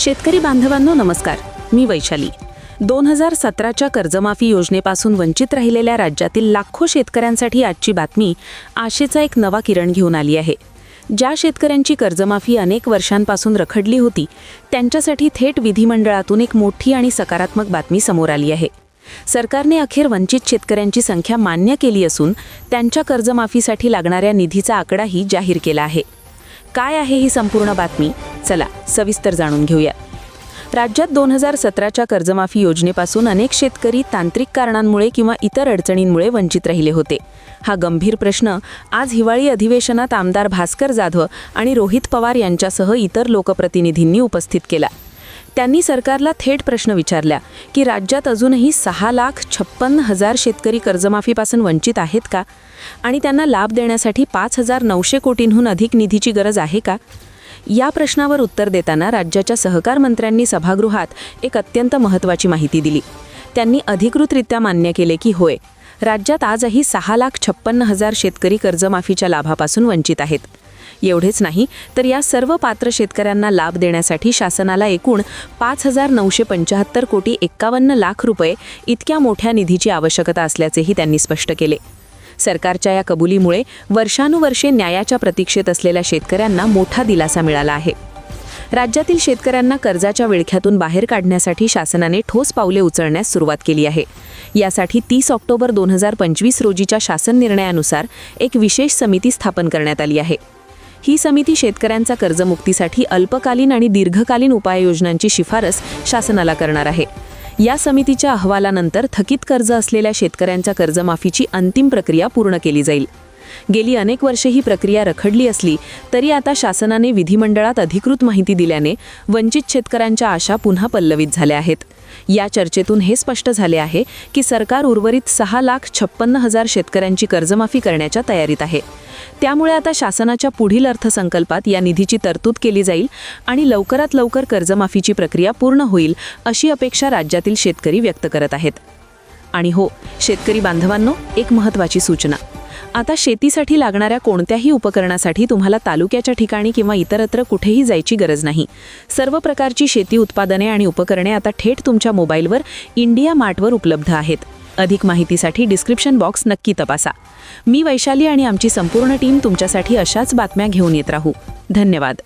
शेतकरी बांधवांनो नमस्कार. मी वैशाली. दोन हजार सतराच्या कर्जमाफी योजनेपासून वंचित राहिलेल्या राज्यातील लाखो शेतकऱ्यांसाठी आजची बातमी आशेचा एक नवा किरण घेऊन आली आहे. ज्या शेतकऱ्यांची कर्जमाफी अनेक वर्षांपासून रखडली होती त्यांच्यासाठी थेट विधिमंडळातून एक मोठी आणि सकारात्मक बातमी समोर आली आहे. सरकारने अखेर वंचित शेतकऱ्यांची संख्या मान्य केली असून त्यांच्या कर्जमाफीसाठी लागणाऱ्या निधीचा आकडाही जाहीर केला आहे. काय आहे ही संपूर्ण बातमी? चला सविस्तर जाणून घेऊया. राज्यात दोन हजार सतराच्या कर्जमाफी योजनेपासून अनेक शेतकरी तांत्रिक कारणांमुळे किंवा इतर अडचणींमुळे वंचित राहिले होते. हा गंभीर प्रश्न आज हिवाळी अधिवेशनात आमदार भास्कर जाधव आणि रोहित पवार यांच्यासह इतर लोकप्रतिनिधींनी उपस्थित केला. त्यांनी सरकारला थेट प्रश्न विचारल्या की राज्यात अजूनही सहा लाख छप्पन्न हजार शेतकरी कर्जमाफीपासून वंचित आहेत का? आणि त्यांना लाभ देण्यासाठी पाच हजार नऊशे कोटींहून अधिक निधीची गरज आहे का? या प्रश्नावर उत्तर देताना राज्याच्या सहकार मंत्र्यांनी सभागृहात एक अत्यंत महत्त्वाची माहिती दिली. त्यांनी अधिकृतरित्या मान्य केले की होय राज्यात आजही सहा लाख छप्पन्न हजार शेतकरी कर्जमाफीच्या लाभापासून वंचित आहेत. एवढेच नाही तर या सर्व पात्र शेतकऱ्यांना लाभ देण्यासाठी शासनाला एकूण पाच हजार नऊशे पंचाहत्तर कोटी एक्कावन्न लाख रुपये इतक्या मोठ्या निधीची आवश्यकता असल्याचेही त्यांनी स्पष्ट केले. सरकारच्या या कबुलीमुळे वर्षानुवर्षे न्यायाच्या प्रतीक्षेत असलेल्या शेतकऱ्यांना मोठा दिलासा मिळाला आहे. राज्यातील शेतकऱ्यांना कर्जाच्या विळख्यातून बाहेर काढण्यासाठी शासनाने ठोस पावले उचलण्यास सुरुवात केली आहे. यासाठी तीस ऑक्टोबर दोन हजार पंचवीस रोजीच्या शासन निर्णयानुसार एक विशेष समिती स्थापन करण्यात आली आहे. ही समिती शेतकऱ्यांचा कर्जमुक्तीसाठी अल्पकालीन आणि दीर्घकालीन उपाययोजनांची शिफारस शासनाला करणार आहे. या समितीच्या अहवालानंतर थकीत कर्ज असलेल्या शेतकऱ्यांच्या कर्जमाफीची अंतिम प्रक्रिया पूर्ण केली जाईल. गेली अनेक वर्षे ही प्रक्रिया रखडली असली तरी आता शासनाने विधिमंडळात अधिकृत माहिती दिल्याने वंचित शेतकऱ्यांच्या आशा पुन्हा पल्लवित झाल्या आहेत. या चर्चेतून हे स्पष्ट झाले आहे की सरकार उर्वरित सहा लाख छप्पन्न हजार शेतकऱ्यांची कर्जमाफी करण्याच्या तयारीत आहे. त्यामुळे आता शासनाच्या पुढील अर्थसंकल्पात या निधीची तरतूद केली जाईल आणि लवकरात लवकर कर्जमाफीची प्रक्रिया पूर्ण होईल अशी अपेक्षा राज्यातील शेतकरी व्यक्त करत आहेत. आणि हो शेतकरी बांधवांनो एक महत्त्वाची सूचना. आता शेतीसाठी लागणाऱ्या कोणत्याही उपकरणासाठी तुम्हाला तालुक्याच्या ठिकाणी किंवा इतरत्र कुठेही जायची गरज नाही. सर्व प्रकारची शेती उत्पादने आणि उपकरणे आता थेट तुमच्या मोबाईलवर इंडिया मार्टवर उपलब्ध आहेत. अधिक माहितीसाठी डिस्क्रिप्शन बॉक्स नक्की तपासा. मी वैशाली आणि आमची संपूर्ण टीम तुमच्यासाठी अशाच बातम्या घेऊन येत राहू. धन्यवाद.